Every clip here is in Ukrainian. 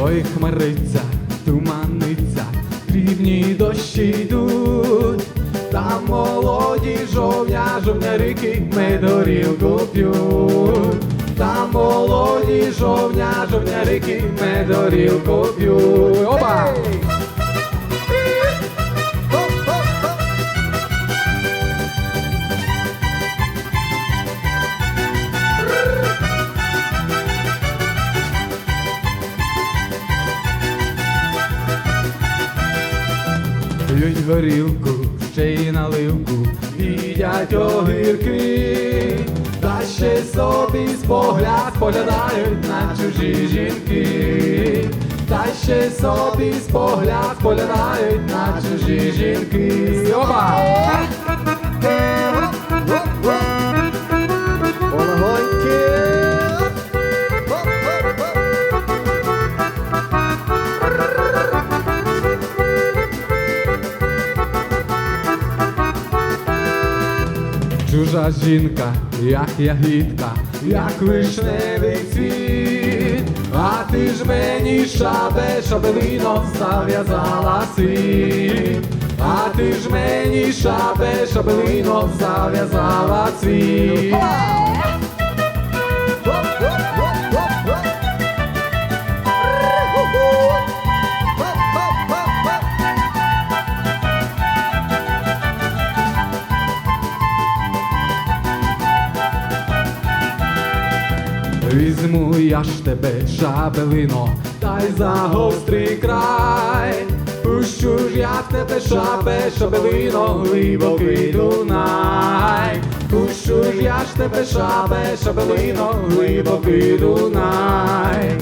Ой, хмариця, туманиця, дрібні дощі йдуть, там молоді жовня, жовнярики медорілку п'ють, там молоді жовня, жовнярики медорілку п'ють. Опа! Горілку, ще й наливку, їдять огірки, та ще собі спогляд поглядають на чужі жінки, та ще собі спогляд поглядають на чужі жінки. Опа! Чужа жінка, як ягідка, як вишневий цвіт, а ти ж мені шабе, шабелино зав'язала світ, а ти ж мені шабе, шабелино зав'язала світ. Візьму я ж тебе, шабелино, та й за гострий край. Пущу ж я в тебе, шабе, шабелино, глибокий Дунай. Пущу ж я ж тебе, шабе, шабелино, глибокий Дунай.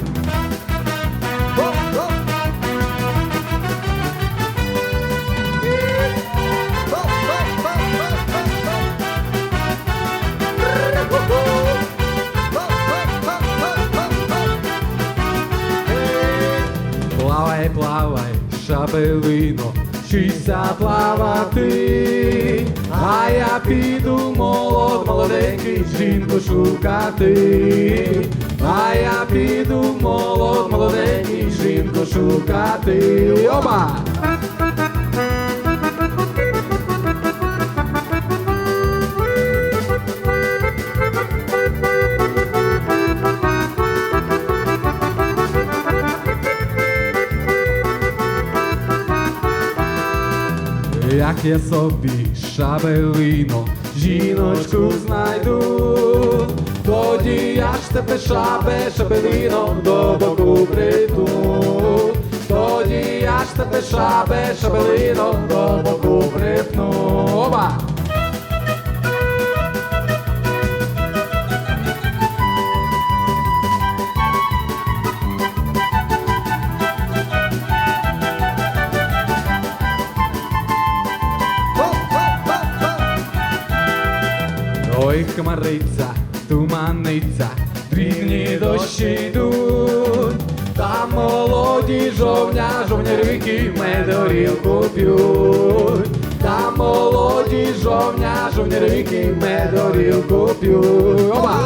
Плавай, плавай, шабелино, вчися плавати, а я піду молод, молоденький жінку шукати, а я піду молод, молоденький жінку шукати. Оба! Як я собі шабелино, жіночку знайду, тоді я ж тебе шабе, шабелино до боку прийду, тоді я ж тебе шабе, шабелино до боку припну. Оба! Хмариться, туманиться, дрібні дощі йдуть, там молоді жовня, жовнярики медорілку п'ють, там молоді жовня, жовнярики медорілку п'ють. Опа!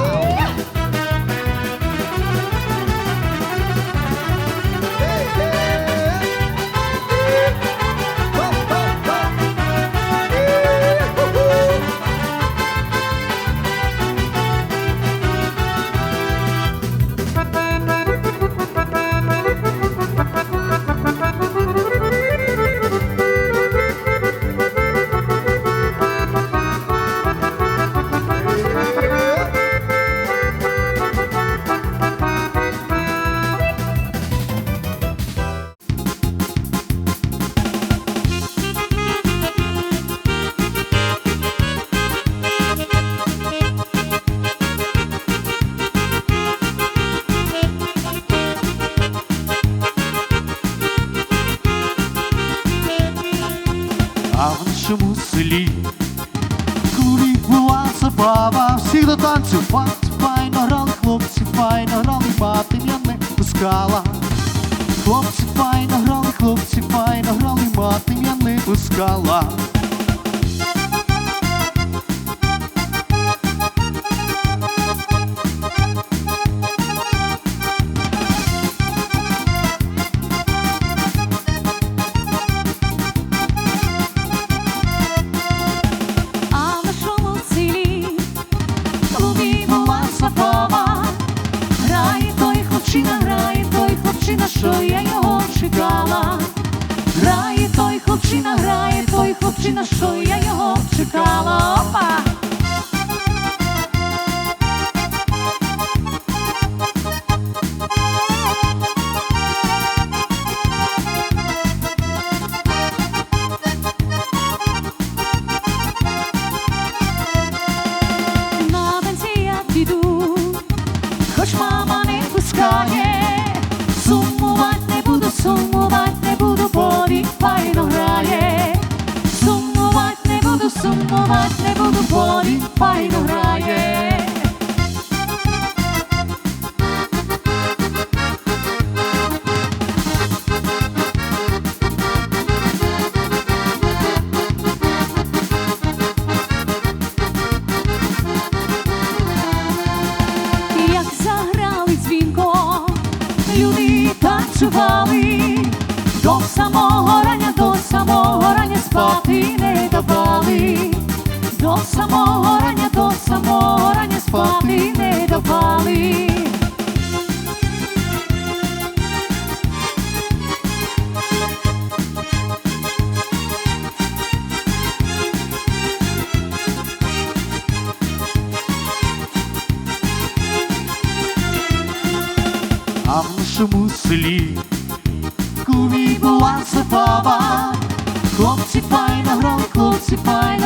Нашому селі клубі була забава, всі до танцю факт файно грали, хлопці файно грали, мати я не пускала. Хлопці файно грали, хлопці файно грали, мати я не пускала. Причина, що я його чекала. Опа! Сумувати не буду, він файно грає. Як заграли дзвінко, люди танцювали, до самого рання, до самого рання спати не давали, самого рання, до самого рання спати не давали. А в нашому селі кумі була забава. Хлопці файно грали, хлопці файно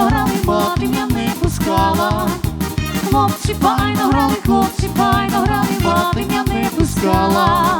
Хлопці файно грали, хлопці файно грали, мати не пускала.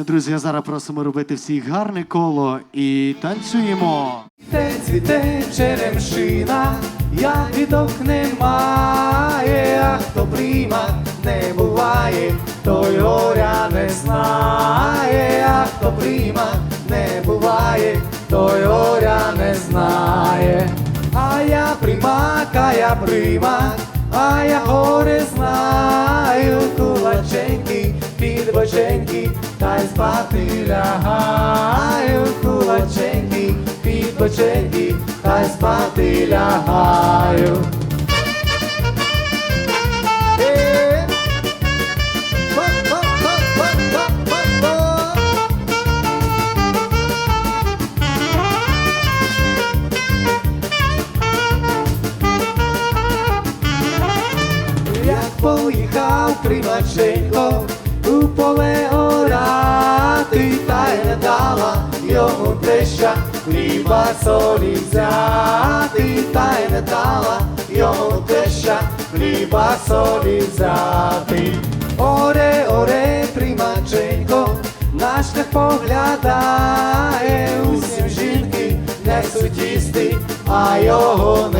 Файно, друзі, зараз просимо робити всіх гарне коло і танцюємо. Те цвіте черемшина, ягідок немає, а хто прима не буває, той горя не знає, а хто прима не буває, той горя не знає. А я примак, а я примак, а я горе знаю, під боченьки, та й спати лягаю, кулаченьки, під боченьки, та й спати лягаю. Па-па-па-па-па-па-па. Поїхав Кримаченко у поле орати, та й не дала йому теща хліба солі взяти, та й не дала йому теща хліба солі взяти. Оре, оре, Примаченко, наш не поглядає, усім жінки несуть їсти, а його немає,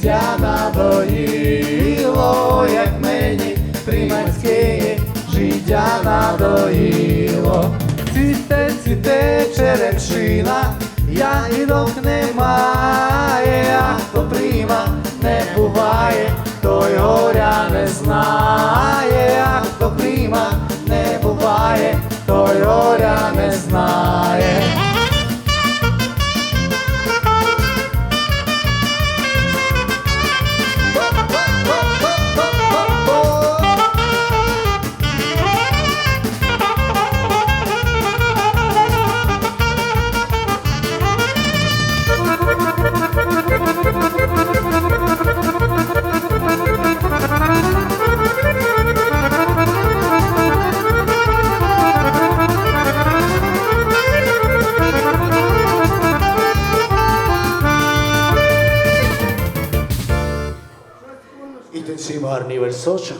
життя надоїло, як мені примацьке життя надоїло. Цвіте, цвіте черемшина, ягідок немає, а хто прима не буває, той горя не знає, а хто прима не буває, той горя не знає. your social